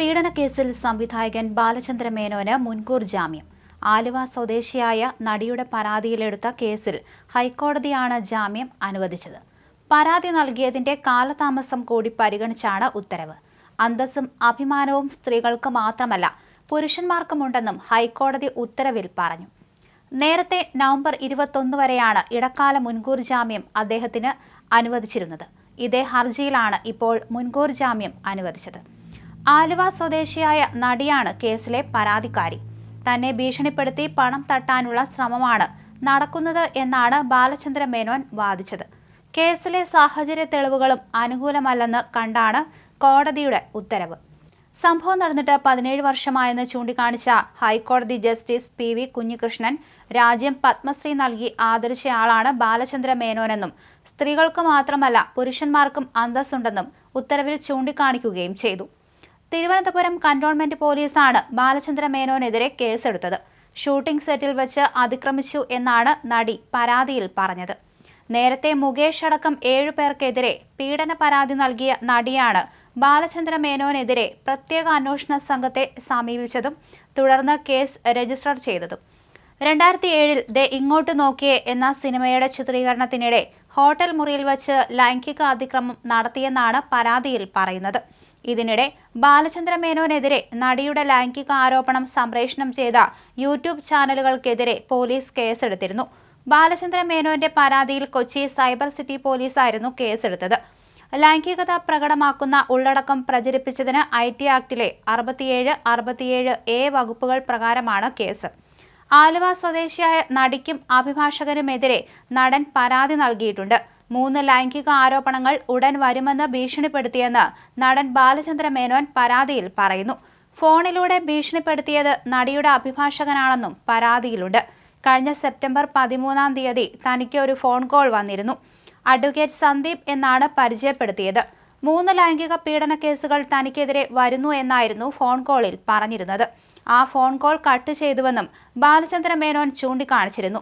പീഡനക്കേസിൽ സംവിധായകൻ ബാലചന്ദ്ര മേനോന് മുൻകൂർ ജാമ്യം. ആലുവ സ്വദേശിയായ നടിയുടെ പരാതിയിലെടുത്ത കേസിൽ ഹൈക്കോടതിയാണ് ജാമ്യം അനുവദിച്ചത്. പരാതി നൽകിയതിന്റെ കാലതാമസം കൂടി പരിഗണിച്ചാണ് ഉത്തരവ്. അന്തസ്സും അഭിമാനവും സ്ത്രീകൾക്ക് മാത്രമല്ല പുരുഷന്മാർക്കുമുണ്ടെന്നും ഹൈക്കോടതി ഉത്തരവിൽ പറഞ്ഞു. നേരത്തെ നവംബർ ഇരുപത്തൊന്ന് വരെയാണ് ഇടക്കാല മുൻകൂർ ജാമ്യം അദ്ദേഹത്തിന് അനുവദിച്ചിരുന്നത്. ഇതേ ഹർജിയിലാണ് ഇപ്പോൾ മുൻകൂർ ജാമ്യം അനുവദിച്ചത്. ആലുവ സ്വദേശിയായ നടിയാണ് കേസിലെ പരാതിക്കാരി. തന്നെ ഭീഷണിപ്പെടുത്തി പണം തട്ടാനുള്ള ശ്രമമാണ് നടക്കുന്നത് എന്നാണ് ബാലചന്ദ്ര മേനോൻ വാദിച്ചത്. കേസിലെ സാഹചര്യ തെളിവുകളും അനുകൂലമല്ലെന്ന് കണ്ടാണ് കോടതിയുടെ ഉത്തരവ്. സംഭവം നടന്നിട്ട് പതിനേഴ് വർഷമായെന്ന് ചൂണ്ടിക്കാണിച്ച ഹൈക്കോടതി ജസ്റ്റിസ് പി വി കുഞ്ഞികൃഷ്ണൻ രാജ്യം പത്മശ്രീ നൽകി ആദരിച്ചയാളാണ് ബാലചന്ദ്ര മേനോനെന്നും സ്ത്രീകൾക്ക് മാത്രമല്ല പുരുഷന്മാർക്കും അന്തസ്സുണ്ടെന്നും ഉത്തരവിൽ ചൂണ്ടിക്കാണിക്കുകയും ചെയ്തു. തിരുവനന്തപുരം കന്റോൺമെന്റ് പോലീസാണ് ബാലചന്ദ്ര മേനോനെതിരെ കേസെടുത്തത്. ഷൂട്ടിംഗ് സെറ്റിൽ വെച്ച് അതിക്രമിച്ചു എന്നാണ് നടി പരാതിയിൽ പറഞ്ഞത്. നേരത്തെ മുകേഷ് അടക്കം ഏഴു പേർക്കെതിരെ പീഡന പരാതി നൽകിയ നടിയാണ് ബാലചന്ദ്ര മേനോനെതിരെ പ്രത്യേക അന്വേഷണ സംഘത്തെ സമീപിച്ചതും തുടർന്ന് കേസ് രജിസ്റ്റർ ചെയ്തതും. രണ്ടായിരത്തി ഏഴിൽ ദേ ഇങ്ങോട്ട് നോക്കിയേ എന്ന സിനിമയുടെ ചിത്രീകരണത്തിനിടെ ഹോട്ടൽ മുറിയിൽ വച്ച് ലൈംഗിക അതിക്രമം നടത്തിയെന്നാണ് പരാതിയിൽ പറയുന്നത്. ഇതിനിടെ ബാലചന്ദ്ര മേനോനെതിരെ നടിയുടെ ലൈംഗിക ആരോപണം സംപ്രേഷണം ചെയ്ത യൂട്യൂബ് ചാനലുകൾക്കെതിരെ പോലീസ് കേസെടുത്തിരുന്നു. ബാലചന്ദ്ര മേനോന്റെ പരാതിയിൽ കൊച്ചി സൈബർ സിറ്റി പോലീസായിരുന്നു കേസെടുത്തത്. ലൈംഗികത പ്രകടമാക്കുന്ന ഉള്ളടക്കം പ്രചരിപ്പിച്ചതിന് ഐ ടി ആക്ടിലെ അറുപത്തിയേഴ് അറുപത്തിയേഴ് എ വകുപ്പുകൾ പ്രകാരമാണ് കേസ്. ആലുവ സ്വദേശിയായ നടിക്കും അഭിഭാഷകനുമെതിരെ നടൻ പരാതി നൽകിയിട്ടുണ്ട്. മൂന്ന് ലൈംഗിക ആരോപണങ്ങൾ ഉടൻ വരുമെന്ന് ഭീഷണിപ്പെടുത്തിയെന്ന് നടൻ ബാലചന്ദ്ര മേനോൻ പരാതിയിൽ പറയുന്നു. ഫോണിലൂടെ ഭീഷണിപ്പെടുത്തിയത് നടിയുടെ അഭിഭാഷകനാണെന്നും പരാതിയിലുണ്ട്. കഴിഞ്ഞ സെപ്റ്റംബർ പതിമൂന്നാം തീയതി തനിക്ക് ഒരു ഫോൺ കോൾ വന്നിരുന്നു. അഡ്വക്കേറ്റ് സന്ദീപ് എന്നാണ് പരിചയപ്പെടുത്തിയത്. മൂന്ന് ലൈംഗിക പീഡന കേസുകൾ തനിക്കെതിരെ വരുന്നു എന്നായിരുന്നു ഫോൺ കോളിൽ പറഞ്ഞിരുന്നത്. ആ ഫോൺ കോൾ കട്ട് ചെയ്തുവെന്നും ബാലചന്ദ്ര മേനോൻ ചൂണ്ടിക്കാണിച്ചിരുന്നു.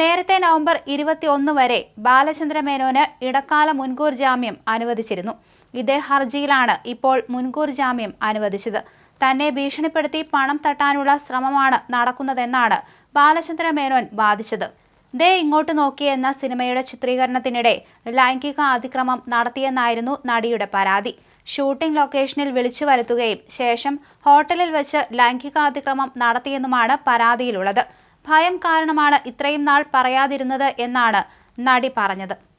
നേരത്തെ നവംബർ ഇരുപത്തിയൊന്ന് വരെ ബാലചന്ദ്ര മേനോന് ഇടക്കാല മുൻകൂർ ജാമ്യം അനുവദിച്ചിരുന്നു. ഇതേ ഹർജിയിലാണ് ഇപ്പോൾ മുൻകൂർ ജാമ്യം അനുവദിച്ചത്. തന്നെ ഭീഷണിപ്പെടുത്തി പണം തട്ടാനുള്ള ശ്രമമാണ് നടക്കുന്നതെന്നാണ് ബാലചന്ദ്ര മേനോൻ വാദിച്ചത്. ദേ ഇങ്ങോട്ട് നോക്കി എന്ന സിനിമയുടെ ചിത്രീകരണത്തിനിടെ ലൈംഗിക അതിക്രമം നടത്തിയെന്നായിരുന്നു നടിയുടെ പരാതി. ഷൂട്ടിംഗ് ലൊക്കേഷനിൽ വിളിച്ചു വരുത്തുകയും ശേഷം ഹോട്ടലിൽ വെച്ച് ലൈംഗികാതിക്രമം നടത്തിയെന്നുമാണ് പരാതിയിലുള്ളത്. ഭയം കാരണമാണ് ഇത്രയും നാൾ പറയാതിരുന്നത് എന്നാണ് നടി പറഞ്ഞത്